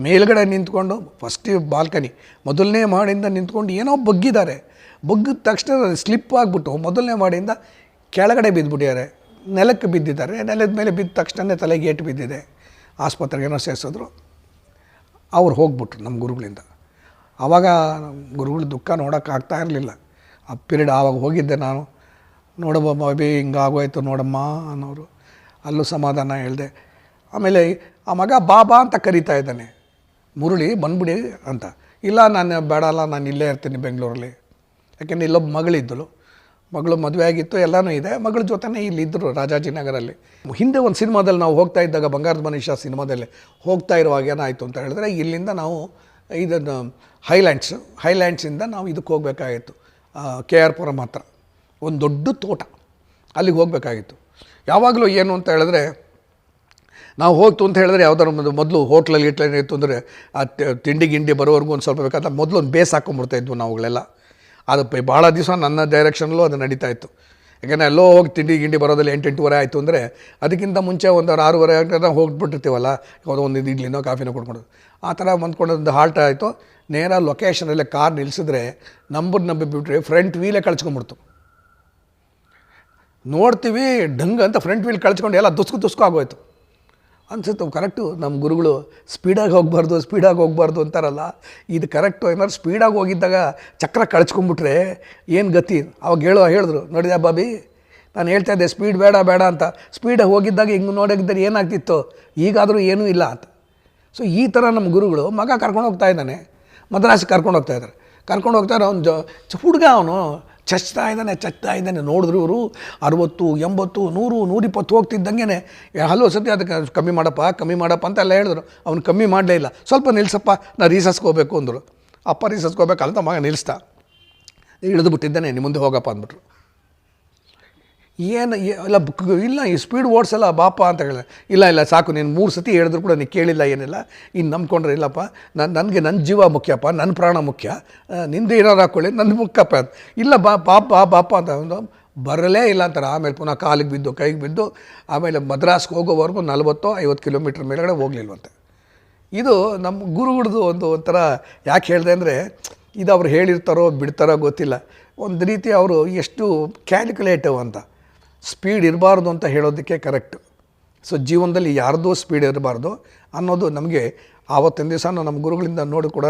ಮೇಲ್ಗಡೆ ನಿಂತ್ಕೊಂಡು first balcony ಮೊದಲನೇ ಮಾಡಿಂದ ನಿಂತ್ಕೊಂಡು ಏನೋ ಬಗ್ಗಿದ್ದಾರೆ. ಬಗ್ಗಿದ ತಕ್ಷಣ ಸ್ಲಿಪ್ ಆಗಿಬಿಟ್ಟು, ಮೊದಲನೇ ಮಾಡಿಂದ ಕೆಳಗಡೆ ಬಿದ್ದುಬಿಟ್ಟಿದ್ದಾರೆ. ನೆಲಕ್ಕೆ ಬಿದ್ದಿದ್ದಾರೆ. ನೆಲದ ಮೇಲೆ ಬಿದ್ದ ತಕ್ಷಣ ತಲೆಗೆ ಏಟು ಬಿದ್ದಿದೆ. ಆಸ್ಪತ್ರೆಗೆ ಏನೋ ಸೇರಿಸಿದ್ರು. ಅವ್ರು ಹೋಗ್ಬಿಟ್ರು ನಮ್ಮ ಗುರುಗಳಿಂದ. ಆವಾಗ ಗುರುಗಳ ದುಃಖ ನೋಡೋಕ್ಕಾಗ್ತಾ ಇರಲಿಲ್ಲ. ಆ ಪಿರಿಯಡ್ ಆವಾಗ ಹೋಗಿದ್ದೆ ನಾನು. ನೋಡಮ್ಮ ಬಿ ಹಿಂಗಾಗೋಯ್ತು ನೋಡಮ್ಮ ಅನ್ನೋರು. ಅಲ್ಲೂ ಸಮಾಧಾನ ಹೇಳಿದೆ. ಆಮೇಲೆ ಆ ಮಗ ಬಾಬಾ ಅಂತ ಕರೀತಾ ಇದ್ದಾನೆ. ಮುರಳಿ, ಬಂದ್ಬಿಡಿ ಅಂತ. ಇಲ್ಲ, ನಾನು ಬೇಡಲ್ಲ, ನಾನು ಇಲ್ಲೇ ಇರ್ತೀನಿ ಬೆಂಗಳೂರಲ್ಲಿ. ಯಾಕೆಂದರೆ ಇಲ್ಲೊಬ್ಬ ಮಗಳಿದ್ದಳು. ಮಗಳು ಮದುವೆ ಆಗಿತ್ತು, ಎಲ್ಲನೂ ಇದೆ. ಮಗಳ ಜೊತೆನೇ ಇಲ್ಲಿದ್ದರು ರಾಜಾಜಿನಗರಲ್ಲಿ ಹಿಂದೆ ಒಂದು ಸಿನಿಮಾದಲ್ಲಿ ನಾವು ಹೋಗ್ತಾ ಇದ್ದಾಗ, ಬಂಗಾರದ ಮನುಷ್ಯ ಸಿನಿಮಾದಲ್ಲಿ ಹೋಗ್ತಾ ಇರುವಾಗ ಏನಾಯಿತು ಅಂತ ಹೇಳಿದ್ರೆ, ಇಲ್ಲಿಂದ ನಾವು ಇದನ್ನು ಹೈಲ್ಯಾಂಡ್ಸ್, ಹೈಲ್ಯಾಂಡ್ಸಿಂದ ನಾವು ಇದಕ್ಕೆ ಹೋಗಬೇಕಾಗಿತ್ತು. ಕೆ ಆರ್ ಪುರಂ ಹತ್ರ. ಒಂದು ದೊಡ್ಡ ತೋಟ. ಅಲ್ಲಿಗೆ ಹೋಗಬೇಕಾಗಿತ್ತು. ಯಾವಾಗಲೂ ಏನು ಅಂತ ಹೇಳಿದ್ರೆ ನಾವು ಹೋಗ್ತು ಅಂತ ಹೇಳಿದ್ರೆ ಯಾವ್ದಾರು ಒಂದು ಮೊದಲು ಹೋಟ್ಲಲ್ಲಿ ಇಟ್ಲಲ್ಲಿ ಇತ್ತು ಅಂದರೆ ಆ ತಿಂಡಿ ಗಿಂಡಿ ಬರೋವರೆಗೂ ಒಂದು ಸ್ವಲ್ಪ ಬೇಕಾದ ಮೊದಲು ಒಂದು ಬೇಸ್ ಹಾಕೊಂಡ್ಬಿಡ್ತಾ ಇದ್ವು ನಾವುಗಳೆಲ್ಲ. ಅದು ಭಾಳ ದಿವಸ ನನ್ನ ಡೈರೆಕ್ಷನಲ್ಲೂ ಅದು ನಡೀತಾ ಇತ್ತು. ಯಾಕೆಂದರೆ ಎಲ್ಲೋ ಹೋಗಿ ತಿಂಡಿ ಗಿಂಡಿ ಬರೋದಲ್ಲಿ ಎಂಟು ಎಂಟೂವರೆ ಆಯಿತು ಅಂದರೆ ಅದಕ್ಕಿಂತ ಮುಂಚೆ ಒಂದು ಆರೂವರೆ ಗಂಟೆ ಹೋಗ್ಬಿಟ್ಟಿರ್ತೀವಲ್ಲ ಯಾವುದೋ ಒಂದು ಇಡ್ಲಿನೋ ಕಾಫಿನೋ ಕೊಡ್ಕೊಂಡು ಆ ಥರ ಒಂದು ಹಾಲ್ಟ್ ಆಯಿತು. ನೇರ ಲೊಕೇಶನಲ್ಲೇ ಕಾರ್ ನಿಲ್ಲಿಸಿದ್ರೆ ನಂಬರ್ ನಂಬಿಬಿಟ್ರೆ ಫ್ರಂಟ್ ವೀಲೇ ಕಳ್ಸ್ಕೊಂಬಿಡ್ತು ನೋಡ್ತೀವಿ ಡಂಗ್ ಅಂತ ಫ್ರಂಟ್ ವೀಲ್ ಕಳ್ಸ್ಕೊಂಡು ಎಲ್ಲ ದುಸ್ಕು ದುಸ್ಕು ಆಗೋಯ್ತು. ಅನ್ಸುತ್ತೆ. ಕರೆಕ್ಟು ನಮ್ಮ ಗುರುಗಳು ಸ್ಪೀಡಾಗಿ ಹೋಗಬಾರ್ದು ಸ್ಪೀಡಾಗಿ ಹೋಗಬಾರ್ದು ಅಂತಾರಲ್ಲ, ಇದು ಕರೆಕ್ಟು ಏನಾದ್ರು ಸ್ಪೀಡಾಗಿ ಹೋಗಿದ್ದಾಗ ಚಕ್ರ ಕಳ್ಚ್ಕೊಂಬಿಟ್ರೆ ಏನು ಗತಿ? ಅವಾಗ ಹೇಳು, ಹೇಳಿದ್ರು. ನೋಡಿದ್ಯಾ ಬಾಬಿ, ನಾನು ಹೇಳ್ತಾ ಇದ್ದೆ ಸ್ಪೀಡ್ ಬೇಡ ಬೇಡ ಅಂತ. ಸ್ಪೀಡಾಗಿ ಹೋಗಿದ್ದಾಗ ಹಿಂಗೆ ನೋಡೋಕಿದ್ದರೆ ಏನಾಗ್ತಿತ್ತು? ಈಗಾದರೂ ಏನೂ ಇಲ್ಲ ಅಂತ. ಸೊ ಈ ಥರ ನಮ್ಮ ಗುರುಗಳು ಮಗ ಕರ್ಕೊಂಡು ಹೋಗ್ತಾ ಇದ್ದಾನೆ. ಮದ್ರಾಸಿಗೆ ಕರ್ಕೊಂಡು ಹೋಗ್ತಾ ಇದ್ದಾರೆ ಕರ್ಕೊಂಡು ಹೋಗ್ತಾರೆ ಅವ್ನು ಜ, ಹುಡುಗ ಅವನು ಚಚ್ತಾ ಇದ್ದಾನೆ ಚಚ್ತಾ ಇದ್ದಾನೆ. ನೋಡಿದ್ರು ಇವರು ಅರುವತ್ತು, ಎಂಬತ್ತು, ನೂರು, ನೂರಿಪ್ಪತ್ತು ಹೋಗ್ತಿದ್ದಂಗೆ ಹಲವು ಸತಿ ಅದಕ್ಕೆ ಕಮ್ಮಿ ಮಾಡಪ್ಪ ಕಮ್ಮಿ ಮಾಡಪ್ಪ ಅಂತ ಎಲ್ಲ ಹೇಳಿದ್ರು. ಅವ್ನು ಕಮ್ಮಿ ಮಾಡಲೇ ಇಲ್ಲ. ಸ್ವಲ್ಪ ನಿಲ್ಸಪ್ಪ, ನಾ ರೀಸಸ್ಕೋಬೇಕು ಅಂದರು. ಅಪ್ಪ ರೀಸಸ್ಕೋಬೇಕಂತ ಮಗ ನಿಲ್ಲಿಸ್ತಾ. ಇಳಿದು ಬಿಟ್ಟಿದ್ದಾನೆ ನಿಮ್ಮ ಮುಂದೆ ಹೋಗಪ್ಪ ಅಂದ್ಬಿಟ್ರು. ಏನು ಎಲ್ಲ ಬುಕ್ ಇಲ್ಲ ಈ ಸ್ಪೀಡ್ ಓಡಿಸಲ್ಲ ಬಾಪ ಅಂತ ಹೇಳಿದೆ ಇಲ್ಲ ಇಲ್ಲ ಸಾಕು ನೀನು ಮೂರು ಸತಿ ಹೇಳಿದ್ರು ಕೂಡ ನೀನು ಕೇಳಿಲ್ಲ ಏನಿಲ್ಲ ಇನ್ನು ನಂಬ್ಕೊಂಡ್ರೆ ಇಲ್ಲಪ್ಪ ನಾನು ನನಗೆ ನನ್ನ ಜೀವ ಮುಖ್ಯಪ್ಪ ನನ್ನ ಪ್ರಾಣ ಮುಖ್ಯ ಆ, ನಿಂದು ಏನಾರು ಹಾಕ್ಕೊಳ್ಳಿ ನನ್ನ ಮುಖ್ಯಪ್ಪ ಇಲ್ಲ ಬಾ ಬಾಪ ಬಾಪ ಅಂತ ಒಂದು ಬರಲೇ ಇಲ್ಲ ಅಂತಾರೆ. ಆಮೇಲೆ ಪುನಃ ಕಾಲಿಗೆ ಬಿದ್ದು ಕೈಗೆ ಬಿದ್ದು ಆಮೇಲೆ ಮದ್ರಾಸ್ಗೆ ಹೋಗೋವರೆಗೂ ನಲ್ವತ್ತೋ ಐವತ್ತು ಕಿಲೋಮೀಟ್ರ್ ಮೇಲ್ಗಡೆ ಹೋಗ್ಲಿಲ್ವಂತೆ. ಇದು ನಮ್ಮ ಗುರುಗಳದ್ದು ಒಂದು ಒಂಥರ ಯಾಕೆ ಹೇಳಿದೆ ಅಂದರೆ ಇದು ಅವ್ರು ಹೇಳಿರ್ತಾರೋ ಬಿಡ್ತಾರೋ ಗೊತ್ತಿಲ್ಲ. ಒಂದು ರೀತಿ ಅವರು ಎಷ್ಟು ಕ್ಯಾಲ್ಕುಲೇಟಿವ್ ಅಂತ. ಸ್ಪೀಡ್ ಇರಬಾರ್ದು ಅಂತ ಹೇಳೋದಕ್ಕೆ ಕರೆಕ್ಟ್ ಸೊ ಜೀವನದಲ್ಲಿ ಯಾರ್ದೋ ಸ್ಪೀಡ್ ಇರಬಾರ್ದು ಅನ್ನೋದು ನಮಗೆ ಆವತ್ತಿನ ದಿವಸ ನಮ್ಮ ಗುರುಗಳಿಂದ ನೋಡಿ ಕೂಡ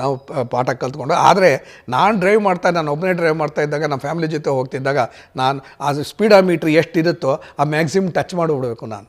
ನಾವು ಪಾಠ ಕಲ್ತ್ಕೊಂಡು, ಆದರೆ ನಾನು ಡ್ರೈವ್ ಮಾಡ್ತಾ, ನಾನು ಒಬ್ಬನೇ ಡ್ರೈವ್ ಮಾಡ್ತಾ ಇದ್ದಾಗ ನಮ್ಮ ಫ್ಯಾಮಿಲಿ ಜೊತೆ ಹೋಗ್ತಿದ್ದಾಗ ನಾನು ಆ ಸ್ಪೀಡಾ ಮೀಟ್ರ್ ಎಷ್ಟಿರುತ್ತೋ, ಆ ಮ್ಯಾಕ್ಸಿಮಮ್ ಟಚ್ ಮಾಡಿಬಿಡ್ಬೇಕು ನಾನು.